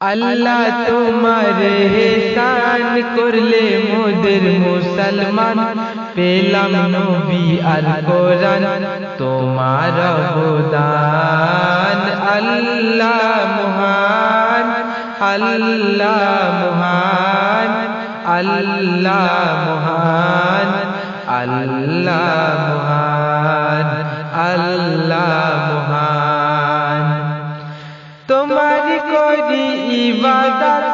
আল্লাহ তোমার হেসান করলে মোদের মুসলমান। পেলাম নবী আর কোরআন তোমার অবদান। আল্লাহ মহান আল্লাহ মহান আল্লাহ মহান আল্লাহ মহান আল্লাহ মহান। করি ইবাদত,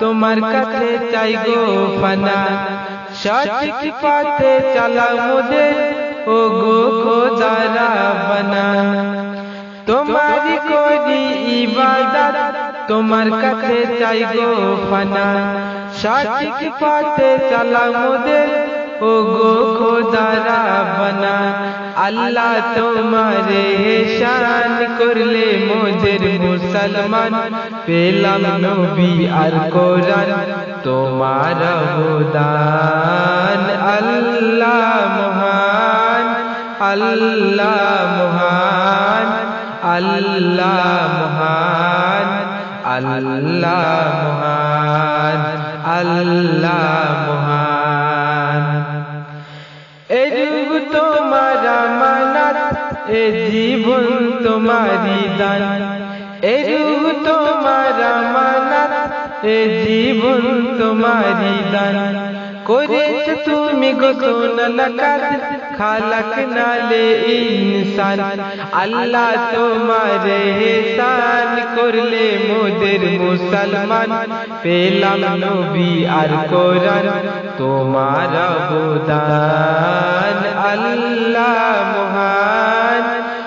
তোমার কাছে চাই গো ফানা। সঠিক পথে চালা মোদের ও গো খোদারা বনা। তোমারি করি ইবাদত, তোমার কাছে চাই গো ফানা। সঠিক পথে চালা মোদের ও গো খোদারা বনা। আল্লাহ তোমারে শান করলে মোদের মুসলমান পেলাম নবী আর কোরআন, তোমার অবদান। আল্লাহ মহান আল্লাহ মহান আল্লাহ মহান আল্লাহ মহান আল্লাহ মহান। এ তোমার মানাত এ জীবন তোমারি দান। এ তোমার মানাত এ জীবন তোমারি দান। করেছ তুমি গোসন খালাক নালে ইনসান। আল্লাহ তোমার হেসান করলে মোদের মুসলমান। পেলাম নবী আর কোরআন, তোমার অবদান। আল্লাহ মহান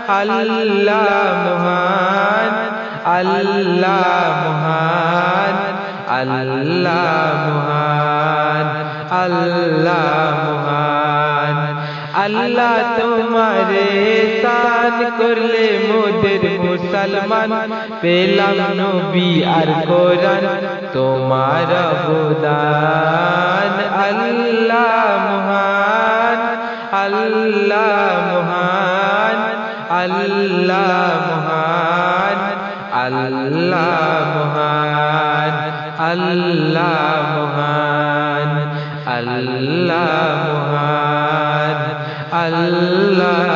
আল্লাহ মহান। আল্লাহ মহান আল্লাহ মহান আল্লাহ মহান। আল্লাহ তোমারে সান করলে মোদের মুসলমান। পেলাম নবী আর কোরআন, তোমার অবদান। আল্লাহ মহান আল্লাহ মহান আল্লাহ মহান। আল্লাহ মহান আল্লাহ মহান আল্লাহ মহান আল্লাহ